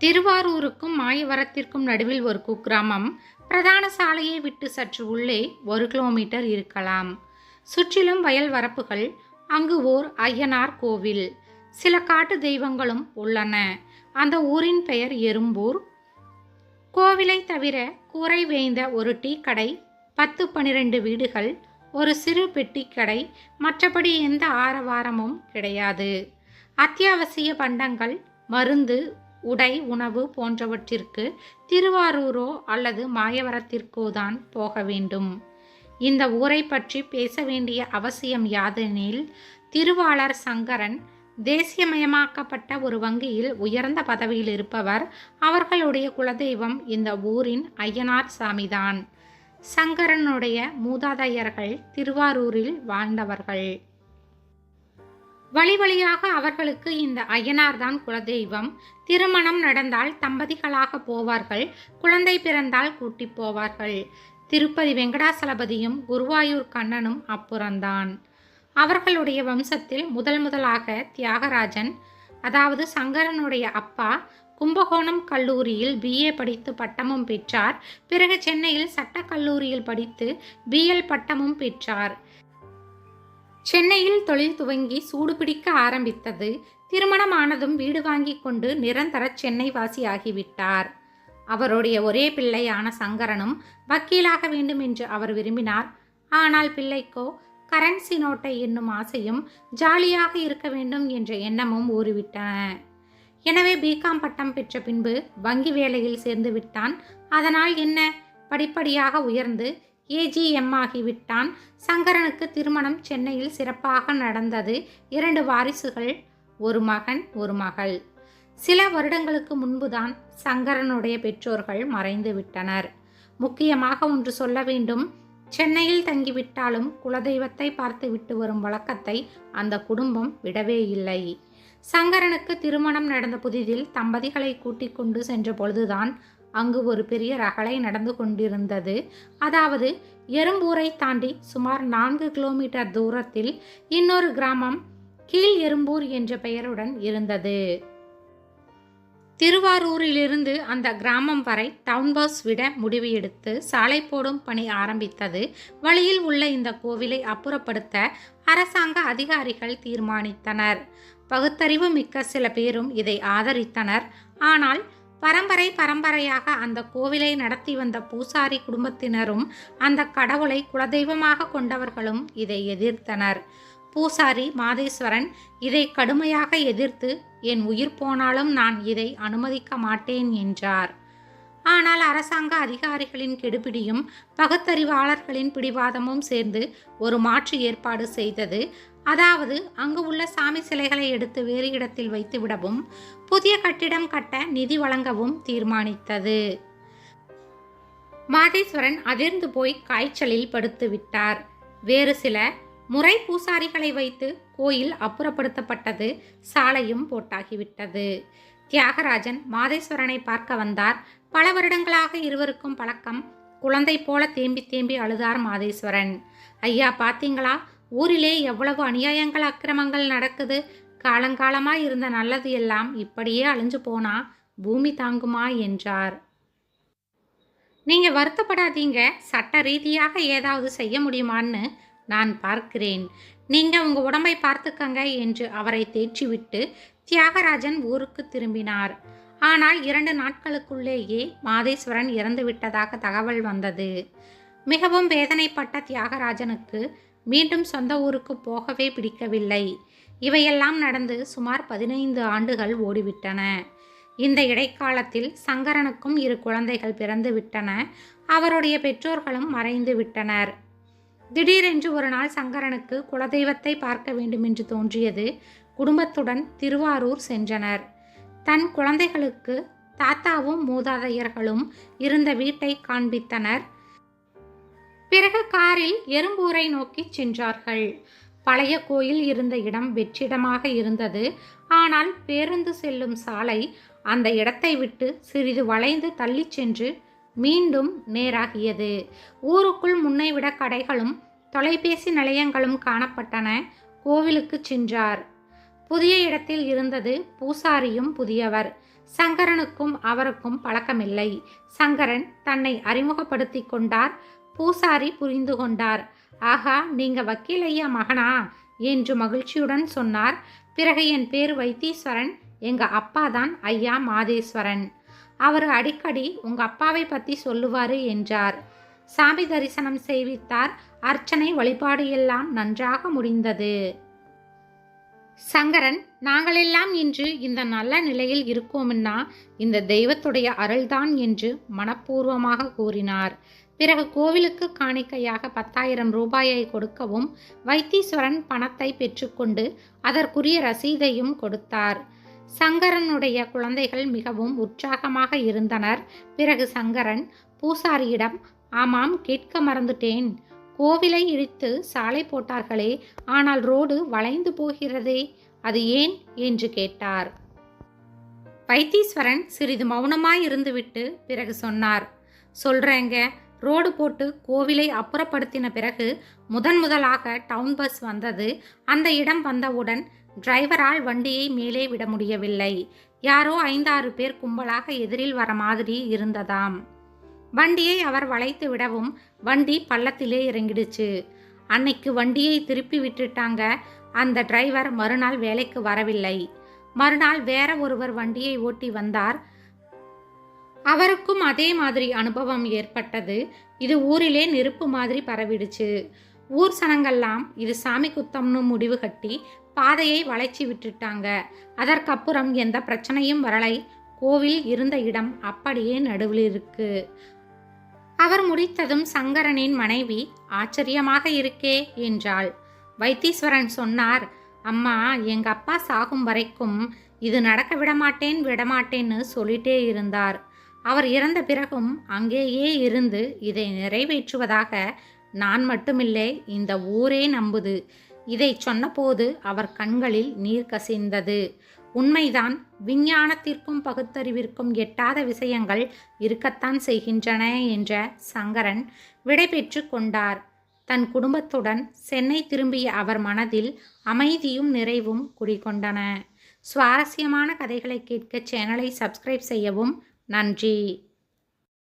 திருவாரூருக்கும் மாயவரத்திற்கும் நடுவில் ஒரு குக்கிராமம். பிரதான சாலையை விட்டு சற்று உள்ளே ஒரு கிலோமீட்டர் இருக்கலாம். சுற்றிலும் வயல் வரப்புகள் அங்கு ஓர் ஐயனார் கோவில். சில காட்டு தெய்வங்களும் உள்ளன. அந்த ஊரின் பெயர் எறும்பூர். கோவிலை தவிர கூரை வேய்ந்த ஒரு டீ கடை பத்து பனிரெண்டு வீடுகள் ஒரு சிறு பெட்டி கடை மற்றபடி எந்த ஆரவாரமும் கிடையாது. அத்தியாவசிய பண்டங்கள் மருந்து உடை உணவு போன்றவற்றிற்கு திருவாரூரோ அல்லது மாயவரத்திற்கோ தான் போக வேண்டும். இந்த ஊரை பற்றி பேச வேண்டிய அவசியம் யாதெனில் திருவாளர் சங்கரன் தேசியமயமாக்கப்பட்ட ஒரு வங்கியில் உயர்ந்த பதவியில் இருப்பவர் அவர்களுடைய குலதெய்வம் இந்த ஊரின் ஐயனார் சாமிதான். சங்கரனுடைய மூதாதையர்கள் திருவாரூரில் வாழ்ந்தவர்கள். வழி வழியாக அவர்களுக்கு இந்த அய்யனார்தான் தான் குலதெய்வம். திருமணம் நடந்தால் தம்பதிகளாக போவார்கள் குழந்தை பிறந்தால் கூட்டி போவார்கள். திருப்பதி வெங்கடாசலபதியும் குருவாயூர் கண்ணனும் அப்புறந்தான் அவர்களுடைய வம்சத்தில் முதல் முதலாக தியாகராஜன் அதாவது சங்கரனுடைய அப்பா கும்பகோணம் கல்லூரியில் பிஏ படித்து பட்டமும் பெற்றார். பிறகு சென்னையில் சட்டக்கல்லூரியில் படித்து பிஎல் பட்டமும் பெற்றார். சென்னையில் தொழில் துவங்கி சூடுபிடிக்க ஆரம்பித்தது. திருமணமானதும் வீடு வாங்கி கொண்டு நிரந்தர சென்னை வாசியாகிவிட்டார் அவருடைய ஒரே பிள்ளையான சங்கரனும் வக்கீலாக வேண்டும் என்று அவர் விரும்பினார். ஆனால் பிள்ளைக்கோ கரன்சி நோட்டை என்னும் ஆசையும் ஜாலியாக இருக்க வேண்டும் என்ற எண்ணமும் ஊறிவிட்டன. எனவே பிகாம் பட்டம் பெற்ற பின்பு வங்கி வேலையில் சேர்ந்து விட்டான். அதனால் என்ன? படிப்படியாக உயர்ந்து ஏஜிஎம் ஆகிவிட்டான். சங்கரனுக்கு திருமணம் சென்னையில் சிறப்பாக நடந்தது. இரண்டு வாரிசுகள் ஒரு மகன் ஒரு மகள். சில வருடங்களுக்கு முன்புதான் சங்கரனுடைய பெற்றோர்கள் மறைந்து விட்டனர். முக்கியமாக ஒன்று சொல்ல வேண்டும். சென்னையில் தங்கிவிட்டாலும் குலதெய்வத்தை பார்த்து விட்டு வரும் வழக்கத்தை அந்த குடும்பம் விடவே இல்லை. சங்கரனுக்கு திருமணம் நடந்த புதிதில் தம்பதிகளை கூட்டிக் கொண்டு சென்ற பொழுதுதான் அங்கு ஒரு பெரிய ரகளை நடந்து கொண்டிருந்தது. அதாவது எறும்பூரை தாண்டி சுமார் நான்கு கிலோமீட்டர் தூரத்தில் இன்னொரு கிராமம் கீழ் எறும்பூர் என்ற பெயருடன் இருந்தது. திருவாரூரிலிருந்து அந்த கிராமம் வரை டவுன் பஸ் விட முடிவு எடுத்து சாலை போடும் பணி ஆரம்பித்தது. வழியில் உள்ள இந்த கோவிலை அப்புறப்படுத்த அரசாங்க அதிகாரிகள் தீர்மானித்தனர். பகுத்தறிவு மிக்க சில பேரும் இதை ஆதரித்தனர். ஆனால் பரம்பரை பரம்பரையாக அந்த கோவிலை நடத்தி வந்த பூசாரி குடும்பத்தினரும் அந்த கடவுளை குலதெய்வமாக கொண்டவர்களும் இதை எதிர்த்தனர். பூசாரி மாதேஸ்வரன் இதை கடுமையாக எதிர்த்து என் உயிர் போனாலும் நான் இதை அனுமதிக்க மாட்டேன் என்றார். ஆனால் அரசாங்க அதிகாரிகளின் கெடுபிடியும் பகுத்தறிவாளர்களின் பிடிவாதமும் சேர்ந்து ஒரு மாற்று ஏற்பாடு செய்தது. அதாவது அங்கு உள்ள சாமி சிலைகளை எடுத்து வேறு இடத்தில் வைத்துவிடவும் புதிய கட்டிடம் கட்ட நிதி வழங்கவும் தீர்மானித்தது. மாதேஸ்வரன் அதிர்ந்து போய் காய்ச்சலில் படுத்து விட்டார். வேறு சில முறை பூசாரிகளை வைத்து கோயில் அப்புறப்படுத்தப்பட்டது சாலையும் போட்டாகிவிட்டது. தியாகராஜன் மாதேஸ்வரனை பார்க்க வந்தார். பல வருடங்களாக இருவருக்கும் பழக்கம். குழந்தை போல தேம்பி தேம்பி அழுதார் மாதேஸ்வரன். ஐயா பார்த்தீங்களா ஊரிலே எவ்வளவு அநியாயங்கள் அக்கிரமங்கள் நடக்குது. காலங்காலமாய் இருந்த நல்லது எல்லாம் இப்படியே அழிஞ்சு போனா பூமி தாங்குமா என்றார். நீங்க வருத்தப்படாதீங்க. சட்ட ரீதியாக ஏதாவது செய்ய முடியுமான்னு நான் பார்க்கிறேன். நீங்க உங்க உடம்பை பார்த்துக்கங்க என்று அவரை தேற்றிவிட்டு தியாகராஜன் ஊருக்கு திரும்பினார். ஆனால் இரண்டு நாட்களுக்குள்ளேயே மாதேஸ்வரன் இறந்து விட்டதாக தகவல் வந்தது. மிகவும் வேதனைப்பட்ட தியாகராஜனுக்கு மீண்டும் சொந்த ஊருக்கு போகவே பிடிக்கவில்லை. இவையெல்லாம் நடந்து சுமார் பதினைந்து ஆண்டுகள் ஓடிவிட்டன. இந்த இடைக்காலத்தில் சங்கரனுக்கும் இரு குழந்தைகள் பிறந்து விட்டன அவருடைய பெற்றோர்களும் மறைந்து விட்டனர். திடீரென்று ஒரு நாள் சங்கரனுக்கு குலதெய்வத்தை பார்க்க வேண்டுமென்று தோன்றியது குடும்பத்துடன் திருவாரூர் சென்றனர். தன் குழந்தைகளுக்கு தாத்தாவும் மூதாதையர்களும் இருந்த வீட்டை காண்பித்தனர். பிறகு காரில் எறும்பூரை நோக்கி சென்றார்கள். பழைய கோயில் இருந்த இடம் வெற்றிடமாக இருந்தது. ஆனால் பேருந்து செல்லும் சாலை அந்த இடத்தை விட்டு சிறிது வளைந்து தள்ளிச் சென்று மீண்டும் நேராகியது. ஊருக்குள் முன்னைவிட கடைகளும் தொலைபேசி நிலையங்களும் காணப்பட்டன. கோவிலுக்கு சென்றார். புதிய இடத்தில் இருந்தது பூசாரியும் புதியவர். சங்கரனுக்கும் அவருக்கும் பழக்கமில்லை. சங்கரன் தன்னை அறிமுகப்படுத்தி கொண்டார். பூசாரி புரிந்து கொண்டார். ஆகா நீங்க வக்கீல் ஐயா மகனா? என்று மகிழ்ச்சியுடன் சொன்னார். பிறகு என் பேர் வைத்தீஸ்வரன் எங்க அப்பா தான் ஐயா மாதேஸ்வரன். அவர் அடிக்கடி உங்க அப்பாவை பத்தி சொல்லுவாரு என்றார். சாமி தரிசனம் செய்வித்தார். அர்ச்சனை வழிபாடு எல்லாம் நன்றாக முடிந்தது. சங்கரன் நாங்களெல்லாம் இன்று இந்த நல்ல நிலையில் இருக்கோம்னா இந்த தெய்வத்துடைய அருள்தான் என்று மனப்பூர்வமாக கூறினார். பிறகு கோவிலுக்கு காணிக்கையாக பத்தாயிரம் ரூபாயை கொடுக்கவும் வைத்தீஸ்வரன் பணத்தை பெற்றுக்கொண்டு அதற்குரிய ரசீதையும் கொடுத்தார். சங்கரனுடைய குழந்தைகள் மிகவும் உற்சாகமாக இருந்தனர். பிறகு சங்கரன் பூசாரியிடம் ஆமாம் கேட்க மறந்துட்டேன். கோவிலை இடித்து சாலை போட்டார்களே ஆனால் ரோடு வளைந்து போகிறதே அது ஏன் என்று கேட்டார். வைத்தீஸ்வரன் சிறிது மௌனமாய் இருந்துவிட்டு பிறகு சொன்னார் சொல்றேங்க ரோடு போட்டு கோவிலை அப்புறப்படுத்தின பிறகு முதன் முதலாக டவுன் பஸ் வந்தது. அந்த இடம் வந்தவுடன் டிரைவரால் வண்டியை மேலே விட முடியவில்லை. யாரோ ஐந்தாறு பேர் கும்பலாக எதிரில் வர மாதிரி இருந்ததாம். வண்டியை அவர் வளைத்து விடவும் வண்டி பள்ளத்திலே இறங்கிடுச்சு. அன்னைக்கு வண்டியை திருப்பி விட்டுட்டாங்க. அந்த டிரைவர் மறுநாள் வேலைக்கு வரவில்லை. மறுநாள் வேற ஒருவர் வண்டியை ஓட்டி வந்தார். அவருக்கும் அதே மாதிரி அனுபவம் ஏற்பட்டது. இது ஊரிலே நெருப்பு மாதிரி பரவிடுச்சு. ஊர் சனங்கள்லாம் இது சாமி குத்தம்னு முடிவு கட்டி பாதையை வளைச்சி விட்டுட்டாங்க. அதற்கப்புறம் எந்த பிரச்சனையும் வரலை. கோவில் இருந்த இடம் அப்படியே நடுவில் இருக்குது அவர் முடித்ததும் சங்கரனின் மனைவி ஆச்சரியமாக இருக்கே என்றாள். வைத்தீஸ்வரன் சொன்னார் அம்மா எங்க அப்பா சாகும் வரைக்கும் இது நடக்க விடமாட்டேன் விடமாட்டேன்னு சொல்லிட்டே இருந்தார். அவர் இறந்த பிறகும் அங்கேயே இருந்து இதை நிறைவேற்றுவதாக நான் மட்டுமில்லை இந்த ஊரே நம்புது. இதை சொன்னபோது அவர் கண்களில் நீர் கசிந்தது. உண்மைதான். விஞ்ஞானத்திற்கும் பகுத்தறிவிற்கும் எட்டாத விஷயங்கள் இருக்கத்தான் செய்கின்றன என்ற சங்கரன் விடைபெற்று கொண்டார். தன் குடும்பத்துடன் சென்னை திரும்பிய அவர் மனதில் அமைதியும் நிறைவும் குடிகொண்டன. சுவாரஸ்யமான கதைகளை கேட்க சேனலை சப்ஸ்கிரைப் செய்யவும். நன்றி.